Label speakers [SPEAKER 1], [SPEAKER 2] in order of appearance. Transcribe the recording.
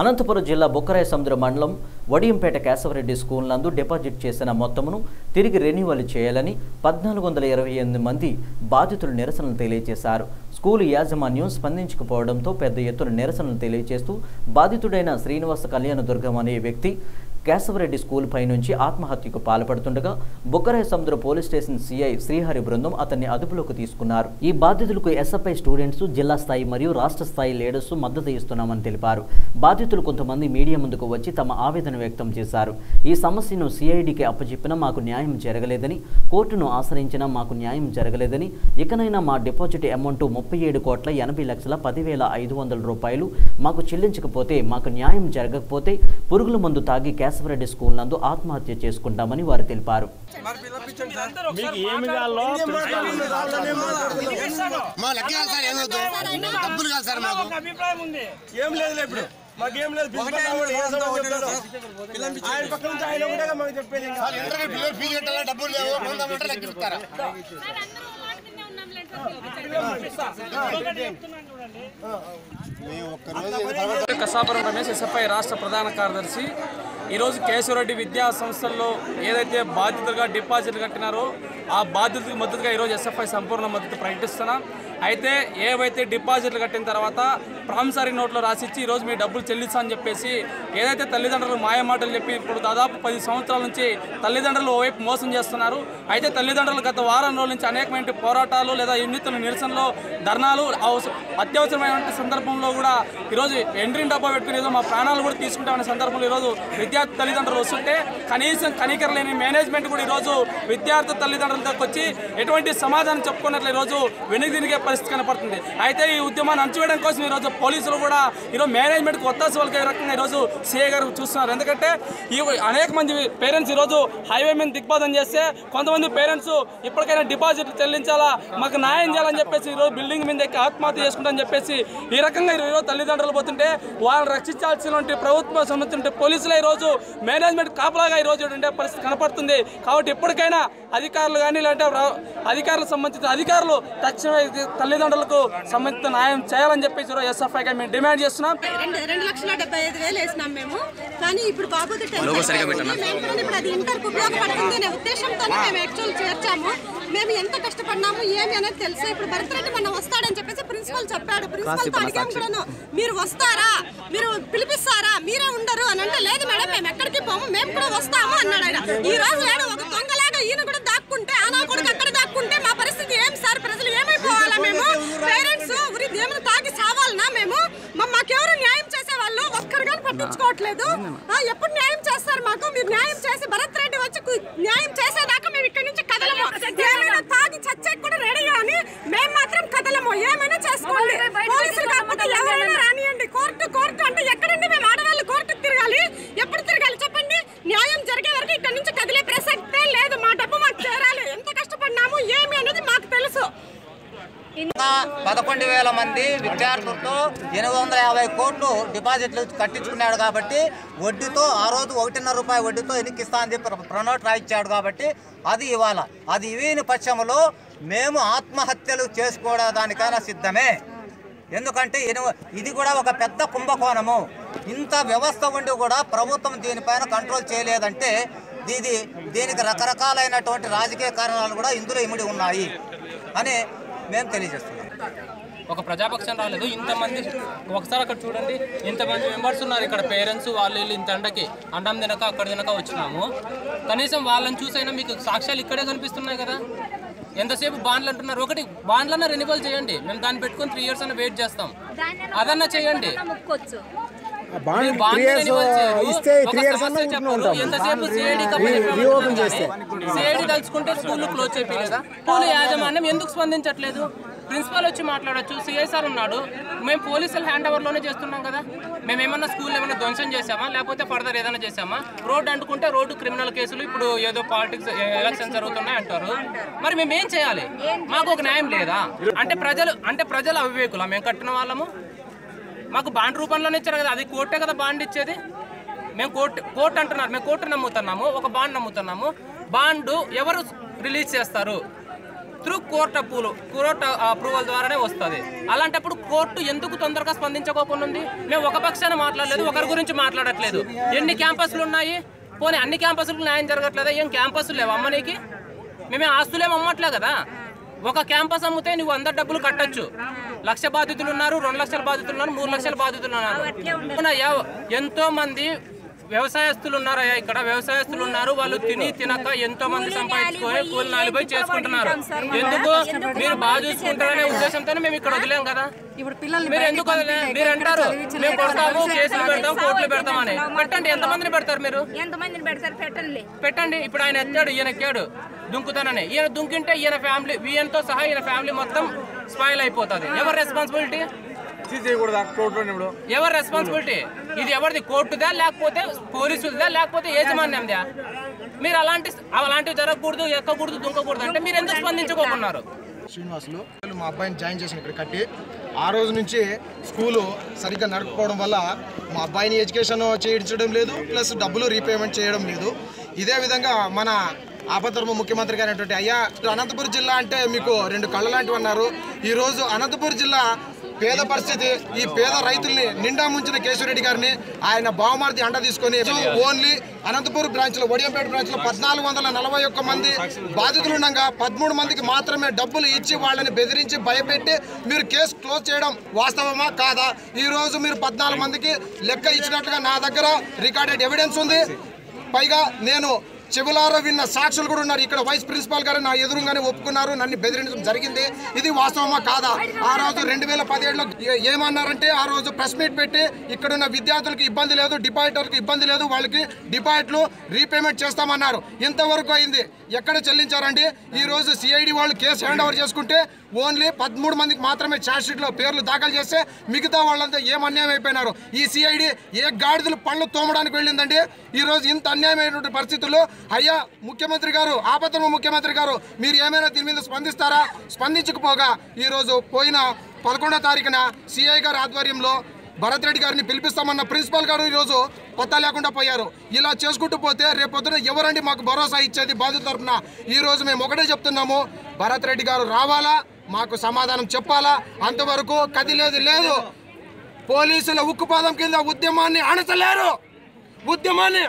[SPEAKER 1] అనంతపురం జిల్లా బొక్కరాయ సముద్ర మండలం వడియంపేట కేశవరెడ్డి స్కూల్ నందు డిపాజిట్ చేసిన మొత్తమును తిరిగి రెన్యువల్ చేయాలని పద్నాలుగు వందల ఇరవై ఎనిమిది మంది బాధితులు నిరసనలు తెలియజేశారు. స్కూలు యాజమాన్యం స్పందించకపోవడంతో పెద్ద ఎత్తున నిరసనలు తెలియజేస్తూ బాధితుడైన శ్రీనివాస కళ్యాణ దుర్గం అనే వ్యక్తి కేశవరెడ్డి స్కూల్ పై నుంచి ఆత్మహత్యకు పాల్పడుతుండగా బుక్కరాయ సముద్ర పోలీస్ స్టేషన్ సిఐ శ్రీహరి బృందం అతన్ని అదుపులోకి తీసుకున్నారు. ఈ బాధితులకు ఎస్ఎఫ్ఐ స్టూడెంట్స్ జిల్లా స్థాయి మరియు రాష్ట్ర స్థాయి లీడర్స్ మద్దతు ఇస్తున్నామని తెలిపారు. బాధితులు కొంతమంది మీడియా ముందుకు వచ్చి తమ ఆవేదన వ్యక్తం చేశారు. ఈ సమస్యను సిఐడికి అప్పచెప్పినా మాకు న్యాయం జరగలేదని కోర్టును ఆశ్రయించినా మాకు న్యాయం జరగలేదని ఇకనైనా మా డిపాజిట్ అమౌంట్ ముప్పై ఏడు కోట్ల ఎనభై లక్షల పదివేల ఐదు వందల రూపాయలు మాకు చెల్లించకపోతే మాకు న్యాయం జరగకపోతే పురుగుల మందు తాగి కేశవరెడ్డి స్కూల్ నందు ఆత్మహత్య చేసుకుంటామని వారు తెలిపారు.
[SPEAKER 2] మీకు ఏమి కావాలో
[SPEAKER 3] మా లెక్క కాదు సార్ ఏమవుతుంది? డబ్బులు కాదు సార్ మాకు
[SPEAKER 2] ఒక అభిప్రాయం ఉంది. ఏం లేదు ఇప్పుడు. మాకేం? ఆయన నుంచి ఆయన ఒకటే మాకు చెప్పేది
[SPEAKER 3] డబ్బులు లేవు?
[SPEAKER 4] కసాపురం రమేష్ ఎస్ఎఫ్ఐ రాష్ట్ర ప్రధాన కార్యదర్శి. ఈరోజు కేశవరెడ్డి విద్యా సంస్థల్లో ఏదైతే బాధ్యతగా డిపాజిట్లు కట్టినారో ఆ బాధ్యతకు మద్దతుగా ఈరోజు ఎస్ఎఫ్ఐ సంపూర్ణ మద్దతు ప్రకటిస్తున్నాం. అయితే ఏవైతే డిపాజిట్లు కట్టిన తర్వాత ప్రామిసరీ నోట్లో రాసిచ్చి ఈరోజు మీ డబ్బులు చెల్లిస్తా అని చెప్పేసి ఏదైతే తల్లిదండ్రులు మాయమాటలు చెప్పి ఇప్పుడు దాదాపు పది సంవత్సరాల నుంచి తల్లిదండ్రులు ఓవైపు మోసం చేస్తున్నారు అయితే తల్లిదండ్రులు గత వారం రోజుల నుంచి అనేకమైన పోరాటాలు లేదా ఎన్నితుల నిరసనలో ధర్నాలు అవస- అత్యవసరమైన సందర్భంలో కూడా ఈరోజు ఎండ్రిన్ డబ్బా పెట్టుకుని ఏదో మా ప్రాణాలు కూడా తీసుకుంటామనే సందర్భంలో ఈరోజు విద్యార్థి తల్లిదండ్రులు వస్తుంటే కనీసం కనికర లేని మేనేజ్మెంట్ కూడా ఈరోజు విద్యార్థి తల్లిదండ్రుల దగ్గర వచ్చి ఎటువంటి సమాధానం చెప్పుకున్నట్లు ఈరోజు వెనుదిరిగే పరిస్థితి కనపడుతుంది. అయితే ఈ ఉద్యమాన్ని అణచివేయడం కోసం ఈరోజు పోలీసులు కూడా ఈరోజు మేనేజ్మెంట్కి ఒత్తాసు వాళ్ళకి ఈ రకంగా ఈరోజు సీఏ గారు చూస్తున్నారు. ఎందుకంటే ఈ అనేక మంది పేరెంట్స్ ఈరోజు హైవే మీద దిగ్బాధం చేస్తే కొంతమంది పేరెంట్స్ ఇప్పటికైనా డిపాజిట్లు చెల్లించాలా? మాకు న్యాయం చేయాలని చెప్పేసి ఈరోజు బిల్డింగ్ మీద ఎక్కి ఆత్మహత్య చేసుకుంటామని చెప్పేసి ఈ రకంగా ఈరోజు తల్లిదండ్రులు పోతుంటే వాళ్ళని రక్షించాల్సినటువంటి ప్రభుత్వం సంబంధించిన పోలీసులే ఈరోజు మేనేజ్మెంట్ కాపలాగా ఈరోజు ఉండే పరిస్థితి కనపడుతుంది. కాబట్టి ఇప్పటికైనా అధికారులు కానీ లేదంటే అధికారులకు సంబంధించిన అధికారులు తక్షణమే తల్లిదండ్రులకు సంబంధిత న్యాయం చేయాలని చెప్పేసి ఈరోజు ఎస్ఎఫ్ఐగా మేము డిమాండ్ చేస్తున్నాం.
[SPEAKER 5] రెండు లక్షల డెబ్బై ఐదు వేలు వేసినాం మేము. కానీ ఇప్పుడు కూడా ఇప్పుడు అది ఉపయోగపడుతుంది అనే మేము యాక్చువల్ చేర్చాము. మేము ఎంత కష్టపడినాము ఏమి అనేది తెలుసు ఇప్పుడు భరతరెడ్డి మన వస్తాడని చెప్పేసి ప్రిన్సిపల్ చెప్పాడు. ప్రిన్సిపల్తో అడిగాం కూడాను మీరు వస్తారా? మీరు పిలిపిస్తారా? మీరే ఉండరు అని అంటే లేదు మేడం మేము ఎక్కడికి పోము మేము కూడా వస్తాము అన్నాడు ఆయన. ఈ రోజు ఒక దొంగలాగా ఈయన కూడా దాక్కుంటే ఆనా కొడుకు అక్కడ దాక్కుంటే మా పరిస్థితి ఏం సార్ ప్రజలు ఏమైపోవాలా మేము పేరెంట్స్ ఉరి దేవుని తాగి సావాలనా మేము మా- మాకెవరు న్యాయం చేసే వాళ్ళు ఒక్కరు కానీ ఆ, ఎప్పుడు న్యాయం చేస్తారు మాకు? మీరు న్యాయం చేసి భరత్ రెడ్డి వచ్చి న్యాయం చేసేదాకా మేము ఇక్కడి నుంచి కదలము. ఏమైనా తాగి చచ్చే కూడా రెడీ కానీ మేము మాత్రం కదలము. ఏమైనా చేసుకోండి. పోలీసులు కాకపోతే ఎవరైనా రానియండి. కోర్టు కోర్టు అంటే ఎక్కడండి మేము ఆడవాళ్ళు? కోర్టుకు తిరగాలి. ఎప్పుడు తిరగాలి? చెప్పండి. న్యాయం జరిగే వరకు ఇక్కడి నుంచి కదిలే ప్రసక్తే లేదు మా డబ్బు మాకు చేరాలి ఎంత కష్టపడినాము ఏమి అనేది మాకు తెలుసు
[SPEAKER 6] పదకొండు వేల మంది విద్యార్థులతో ఎనిమిది వందల యాభై కోట్లు డిపాజిట్లు కట్టించుకున్నాడు కాబట్టి వడ్డీతో ఆ రోజు ఒకటిన్నర రూపాయి వడ్డీతో ఎన్నికిస్తా అని చెప్పి ప్రణోట్ రాయించాడు కాబట్టి అది ఇవాళ. అది ఇవ్వని పక్షంలో మేము ఆత్మహత్యలు చేసుకోవడానికైనా సిద్ధమే. ఎందుకంటే ఇది కూడా ఒక పెద్ద కుంభకోణము. ఇంత వ్యవస్థ ఉండి కూడా ప్రభుత్వం దీనిపైన కంట్రోల్ చేయలేదంటే ఇది దీనికి రకరకాలైనటువంటి రాజకీయ కారణాలు కూడా ఇందులో ఇమిడి ఉన్నాయి. అని మేము తెలియజేస్తున్నాం
[SPEAKER 7] ఒక ప్రజాపక్షం రాలేదు. ఇంతమంది ఒకసారి అక్కడ చూడండి. ఇంతమంది మెంబర్స్ ఉన్నారు ఇక్కడ. పేరెంట్స్ వాళ్ళు వీళ్ళు ఇంత ఎండకి అండం తినక అక్కడ తినక వచ్చినాము. కనీసం వాళ్ళని చూసైనా మీకు సాక్ష్యాలు ఇక్కడే కనిపిస్తున్నాయి కదా. ఎంతసేపు బాండ్లు అంటున్నారు? ఒకటి బాండ్లన్నా రెన్యువల్ చేయండి. మేము దాన్ని పెట్టుకొని త్రీ ఇయర్స్ అన్న వెయిట్ చేస్తాం. అదన్నా చేయండి. బాండ్ రెన్యువల్ చేయరు. ఒక సమస్య చెప్పరు. ఎంతసేపు CID కప్ప చెప్పామని CID తలుచుకుంటే స్కూల్ క్లోజ్ చేయలేదా స్కూల్ యాజమాన్యం ఎందుకు స్పందించట్లేదు? ప్రిన్సిపల్ వచ్చి మాట్లాడొచ్చు. సిఐసార్ ఉన్నాడు. మేము పోలీసులు హ్యాండ్ ఓవర్లోనే చేస్తున్నాం కదా. మేము ఏమన్నా స్కూల్ ఏమైనా ధ్వంసం చేసామా లేకపోతే ఫర్దర్ ఏదైనా చేసామా రోడ్డు అంటుకుంటే రోడ్డు క్రిమినల్ కేసులు ఇప్పుడు ఏదో పాలిటిక్స్ ఎలక్షన్ జరుగుతున్నాయి అంటారు. మరి మేము ఏం చేయాలి? మాకు ఒక న్యాయం లేదా? అంటే ప్రజలు అంటే ప్రజలు అవివేకులా? మేము కట్టిన వాళ్ళము? మాకు బాండ్ రూపంలోనే ఇచ్చారు కదా అది కోర్టే కదా బాండ్ ఇచ్చేది? మేము కోర్టు కోర్టు అంటున్నారు మేము కోర్టు నమ్ముతున్నాము ఒక బాండ్ నమ్ముతున్నాము. బాండ్ ఎవరు రిలీజ్ చేస్తారు? Through court approval court approval ద్వారానే వస్తుంది. అలాంటప్పుడు కోర్టు ఎందుకు తొందరగా స్పందించకోకుండా ఉంది? మేము ఒక పక్షాన మాట్లాడలేదు ఒకరి గురించి మాట్లాడట్లేదు. ఎన్ని క్యాంపస్లు ఉన్నాయి? పోనీ అన్ని క్యాంపస్లకు న్యాయం జరగట్లేదా? ఏం క్యాంపస్లు లేవు అమ్మనీకి మేమే ఆస్తులేం అమ్మట్లే కదా? ఒక క్యాంపస్ అమ్మితే నువ్వు అందరు డబ్బులు కట్టొచ్చు. లక్ష బాధితులు ఉన్నారు రెండు లక్షల బాధితులు ఉన్నారు మూడు లక్షల బాధితులు ఉన్నారు ఎంతో మంది వ్యవసాయస్తులు ఉన్నారయ్యా ఇక్కడ. వ్యవసాయస్తులు ఉన్నారు వాళ్ళు తిని తినక ఎంతో మంది సంపాదించుకొని కూలి నాలుగు చేసుకుంటున్నారు. ఎందుకు? మీరు బాగా చూసుకుంటారనే ఉద్దేశంతోనే మేము ఇక్కడ వదిలేం కదా.
[SPEAKER 5] ఇప్పుడు పిల్లల్ని
[SPEAKER 7] మీరు ఎందుకు వదిలే? మీరు అంటారు మేము కొడతాము కేసులు పెడతాం కోర్టులు పెడతామని. పెట్టండి ఎంతమందిని పెడతారు మీరు?
[SPEAKER 8] ఎంతమందిని పెడతారు? పెట్టండి.
[SPEAKER 7] పెట్టండి ఇప్పుడు ఆయన ఎత్తాడు ఈయన ఎక్కాడు దుంకుతానని. ఈయన దుంకింటే ఈయన ఫ్యామిలీ ఈయనతో సహా ఈయన ఫ్యామిలీ మొత్తం స్పాయిల్ అయిపోతుంది. ఎవరి రెస్పాన్సిబిలిటీ
[SPEAKER 4] చేయకూడదు? కోర్టులో ఇప్పుడు.
[SPEAKER 7] ఎవరి రెస్పాన్సిబిలిటీ ఇది ఎవరిది? కోర్టుదా? లేకపోతే పోలీసులదా? లేకపోతే యాజమాన్యందా? మీరు అలాంటి అలాంటివి జరగకూడదు ఎక్కకూడదు దుంకకూడదు అంటే మీరు ఎందుకు స్పందించుకోకున్నారు?
[SPEAKER 9] శ్రీనివాసులు మా అబ్బాయిని జాయిన్ చేసిన ఇక్కడ కట్టి ఆ రోజు నుంచి స్కూలు సరిగ్గా నడకపోవడం వల్ల మా అబ్బాయిని ఎడ్యుకేషన్ చేయించడం లేదు ప్లస్ డబ్బులు రీపేమెంట్ చేయడం లేదు. ఇదే విధంగా మన ఆపధర్మ ముఖ్యమంత్రి గారైనటువంటి అయ్యా అనంతపురం జిల్లా అంటే మీకు రెండు కళ్ళ లాంటివి అన్నారు ఈరోజు అనంతపురం జిల్లా పేద పరిస్థితి. ఈ పేద రైతుల్ని నిండా ముంచిన కేశవరెడ్డి గారిని ఆయన బావమార్ది అండ తీసుకొని ఓన్లీ అనంతపురం బ్రాంచ్లో ఒడియంపేట బ్రాంచ్లో పద్నాలుగు వందల నలభై ఒక్క మంది బాధితులు ఉండగా పదమూడు మందికి మాత్రమే డబ్బులు ఇచ్చి వాళ్ళని బెదిరించి భయపెట్టి మీరు కేసు క్లోజ్ చేయడం వాస్తవమా కాదా? ఈ రోజు మీరు పద్నాలుగు మందికి లెక్క ఇచ్చినట్లుగా నా దగ్గర రికార్డెడ్ ఎవిడెన్స్ ఉంది. పైగా నేను చెవులారా విన్న సాక్షులు కూడా ఉన్నారు. ఇక్కడ వైస్ ప్రిన్సిపాల్ గారు నా ఎదురుగానే ఒప్పుకున్నారు. నన్ను బెదిరించడం జరిగింది. ఇది వాస్తవమా కాదా? ఆ రోజు రెండు వేల పదిహేడులో ఏమన్నారంటే ఆ రోజు ప్రెస్ మీట్ పెట్టి ఇక్కడ ఉన్న విద్యార్థులకు ఇబ్బంది లేదు డిపాజిటర్కి ఇబ్బంది లేదు వాళ్ళకి డిపాజిట్లు రీపేమెంట్ చేస్తామన్నారు. ఇంతవరకు అయింది. ఎక్కడ చెల్లించారండి? ఈ రోజు సిఐడి వాళ్ళు కేసు హ్యాండ్ ఓవర్ చేసుకుంటే ఓన్లీ పదమూడు మందికి మాత్రమే ఛార్జ్షీట్లో పేర్లు దాఖలు చేస్తే మిగతా వాళ్ళంతా ఏం అన్యాయం అయిపోయినారు? ఈ సిఐడి ఏ గాడిదలు పళ్ళు తోమడానికి వెళ్ళిందండి? ఈ రోజు ఇంత అన్యాయమైనటువంటి పరిస్థితుల్లో అయ్యా ముఖ్యమంత్రి గారు ఆపత్ర ముఖ్యమంత్రి గారు మీరు ఏమైనా దీని మీద స్పందిస్తారా? స్పందించకపోగా ఈరోజు పోయిన పదకొండో తారీఖున సిఐ గారి ఆధ్వర్యంలో భరత్ రెడ్డి గారిని పిలిపిస్తామన్న ప్రిన్సిపాల్ గారు ఈరోజు పత్తా లేకుండా పోయారు. ఇలా చేసుకుంటూ పోతే రేపొద్దున ఎవరండి మాకు భరోసా ఇచ్చేది బాధ్యత తరపున? ఈ రోజు మేము ఒకటే చెప్తున్నాము భరత్ రెడ్డి గారు రావాలా? మాకు సమాధానం చెప్పాలా? అంతవరకు కదిలేదు లేదు. పోలీసుల ఉక్కుపాదం కింద ఉద్యమాన్ని అణచలేరు ఉద్యమాన్ని